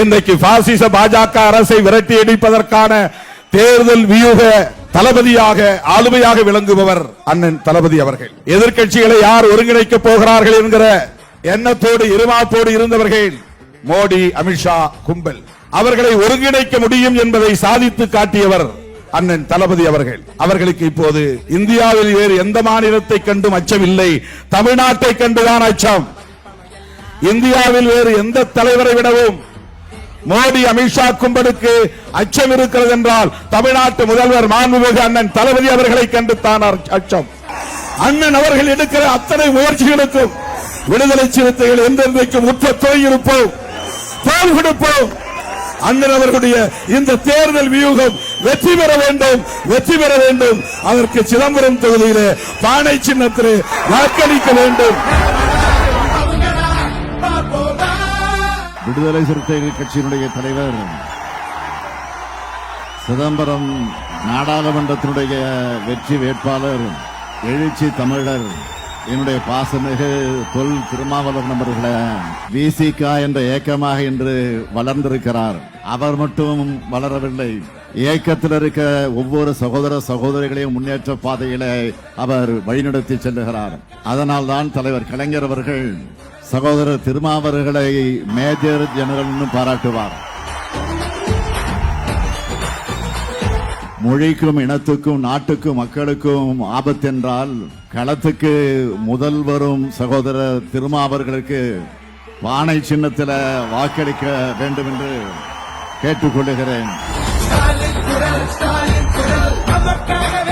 இன்றைக்கு பாசிச பாஜக அரசை விரட்டி அடிப்பதற்கான தேர்தல் வியூக தளபதியாக ஆளுமையாக விளங்குபவர் அண்ணன் தளபதி அவர்கள். எதிர்கட்சிகளை யார் ஒருங்கிணைக்க போகிறார்கள் என்கிற எண்ணத்தோடு இருமாப்போடு இருந்தவர்கள் மோடி அமித்ஷா கும்பல். அவர்களை ஒருங்கிணைக்க முடியும் என்பதை சாதித்து காட்டியவர் அண்ணன் தளபதி அவர்கள். அவர்களுக்கு இப்போது இந்தியாவில் வேறு எந்த மாநிலத்தை கண்டும் அச்சமில்லை. தமிழ்நாட்டை கண்டுதான் அச்சம். இந்தியாவில் வேறு எந்த தலைவரை விடவும் மோடி அமித்ஷா கும்பலுக்கு அச்சம் இருக்கிறது என்றால் தமிழ்நாட்டு முதல்வர் மாண்புமிகு அண்ணன் தளபதி அவர்களை கண்டு தான் அச்சம். அண்ணன் அவர்கள் எடுக்கிற அத்தனை முயற்சிகளுக்கும் விடுதலை சிறுத்தைகள் எந்தெந்தைக்கும் உற்ற துணை இருப்போம் தோல் கொடுப்போம். அண்ணன் அவர்களுடைய இந்த தேர்தல் வியூகம் வெற்றி பெற வேண்டும் வெற்றி பெற வேண்டும். அதற்கு சிதம்பரம் தொகுதியிலே பானை சின்னத்திலே வாக்களிக்க வேண்டும். விடுதலை சிறுத்தைகள் கட்சியினுடைய தலைவர் சிதம்பரம் நாடாளுமன்றத்தினுடைய வெற்றி வேட்பாளர் எழுச்சி தமிழர் என்னுடைய பாசமிகு தொல் திருமாவளவன் அவர்களை விசிகா என்ற ஏக்கமாக இன்று வளர்ந்திருக்கிறார். அவர் மட்டும் வளரவில்லை. இயக்கத்தில் இருக்க ஒவ்வொரு சகோதர சகோதரிகளையும் முன்னேற்ற பாதையில அவர் வழிநடத்தி செல்லுகிறார். அதனால் தான் தலைவர் கலைஞர் அவர்கள் சகோதரர் திருமாவர்களை மேஜர் ஜெனரல் பாராட்டுவார். மொழிக்கும் இனத்துக்கும் நாட்டுக்கும் மக்களுக்கும் ஆபத்தென்றால் களத்துக்கு முதல் வரும் சகோதரர் திருமாவர்களுக்கு பானை சின்னத்தில் வாக்களிக்க வேண்டும் என்று கேட்டுக்கொள்கிறேன் Stalin kral Ama kahve